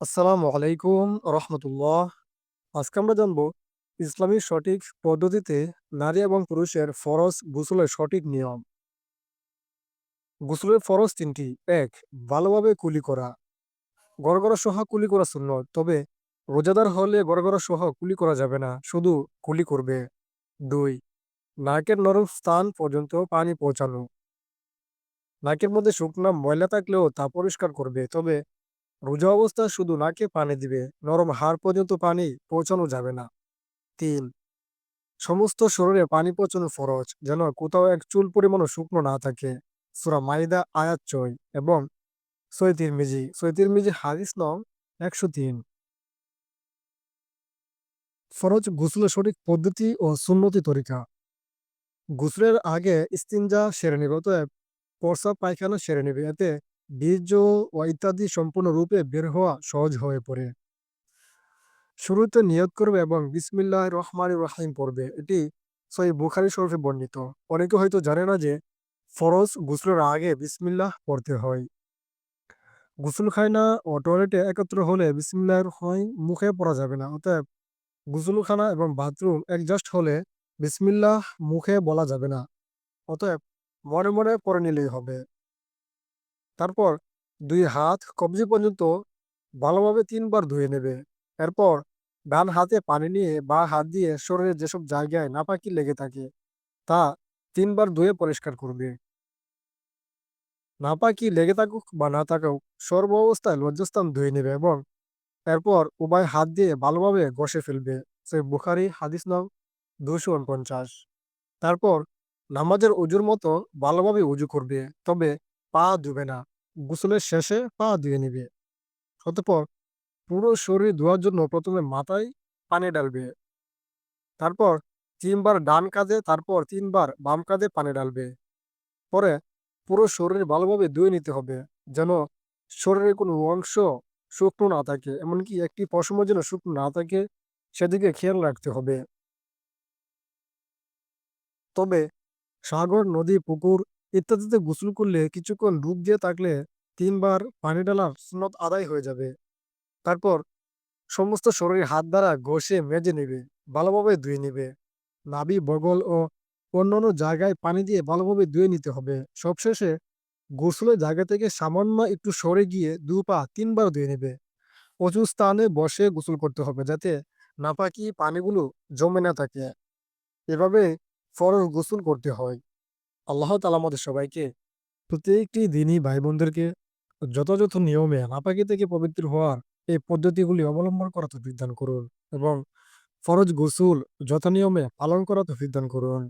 আসসালামু আলাইকুম রহমতুল্লাহ। আজকে আমরা জানব ইসলামী সঠিক পদ্ধতিতে নারী এবং পুরুষের ফরজ গোসলের সঠিক নিয়ম। গোসলের ফরজ তিনটি। এক, ভালোভাবে কুলি করা। গড়গড়া সহ কুলি করা শূন্য তবে রোজাদার হলে গড়গড়া সহ কুলি করা যাবে না, শুধু কুলি করবে। দুই, নাকের নরম স্থান পর্যন্ত পানি পৌঁছানো। নাকের মধ্যে শুকনা ময়লা থাকলেও তা পরিষ্কার করবে, তবে রোজা অবস্থায় শুধু নাকে পানি দিবে, নরম হাড় পর্যন্ত পানি পৌঁছানো যাবে না। তিন, সমস্ত শরীরে পানি পৌঁছানো ফরজ, যেন কোথাও এক চুল পরিমাণও শুকনো না থাকে। সুরা মাইদা, আয়াত চয় এবং সৈতির মিজি সৈতির মিজি হাদিস নং একশো তিন। ফরজ গুসলের সঠিক পদ্ধতি ও সুন্নতি তরিকা। গুসলের আগে ইস্তিনজা সেরে নেবে অতএব প্রস্রাব পায়খানা সেরে নেবে, এতে বীর্য ও ইত্যাদি সম্পূর্ণরূপে বের হওয়া সহজ হয়ে পড়ে। শুরুতে নিয়ত করবে এবং বিসমিল্লাহ রহমান রাহিম পড়বে। এটি সই বুখারি শরীফে বর্ণিত। অনেকে হয়তো জানে না যে ফরজ গুসলের আগে বিসমিল্লাহ পড়তে হয়। গুসলখানা ও টয়লেটে একত্র হলে বিসমিল্লাহ হয়, মুখে পড়া যাবে না। অতএব গুসলখানা এবং বাথরুম অ্যাডজাস্ট হলে বিসমিল্লাহ মুখে বলা যাবে না। অতএব মনে মনে পড়ে নিলেই হবে। তারপর দুই হাত কবজি পর্যন্ত ভালোভাবে তিনবার ধুয়ে নেবে। এরপর ডান হাতে পানি নিয়ে বা হাত দিয়ে শরীরের যেসব জায়গায় নাপাকি লেগে থাকে, তা তিনবার ধুয়ে পরিষ্কার করবে। নাপাকি লেগে থাকুক বা না থাকুক, সর্ব অবস্থায় লজ্জাস্থান ধুয়ে নেবে এবং এরপর উভয় হাত দিয়ে ভালোভাবে ঘষে ফেলবে। সে বুখারি, হাদিস নাম দুশো উনপঞ্চাশ। তারপর নামাজের উজুর মতো ভালোভাবে উজু করবে। তবে পা ধুবে না, গোসলের শেষে পা ধুয়ে নেবে। অতপর পুরো শরীর ধোয়ার জন্য প্রথমে মাথায় পানি ডালবে তারপর তিনবার ডান কাঁধে, তারপর তিনবার বাম কাঁধে পানি ডালবে পরে পুরো শরীর ভালোভাবে ধুয়ে নিতে হবে, যেন শরীরের কোনো অংশ শুকনো না থাকে, এমনকি একটি পশমের যেন শুকনো না থাকে, সেদিকে খেয়াল রাখতে হবে। তবে সাগর, নদী, পুকুর ইত্যাদিতে গোসল করলে কিছুক্ষণ ডুব দিয়ে থাকলে তিনবার পানি ডালার সুন্নত আদায় হয়ে যাবে। তারপর সমস্ত শরীর হাত দ্বারা ঘষে মেজে নেবে, ভালোভাবে ধুয়ে নেবে। নাভি, বগল ও অন্যান্য জায়গায় পানি দিয়ে ভালোভাবে ধুয়ে নিতে হবে। সবশেষে গোসলের জায়গা থেকে সামান্য একটু সরে গিয়ে দু পা তিনবার ধুয়ে নেবে। উঁচু স্থানে বসে গোসল করতে হবে যাতে নাপাকি পানিগুলো জমে না থাকে। এভাবে ফরজ গোসল করতে হয়। আল্লাহ তালা আমাদের সবাইকে প্রত্যেকটি দিনই ভাই বোনদেরকে যথাযথ নিয়মে নাপাকি থেকে পবিত্র হওয়ার এই পদ্ধতিগুলি অবলম্বন করা তো দান করুন এবং ফরজ গোসল যথানিয়মে পালন করা তো দান করুন।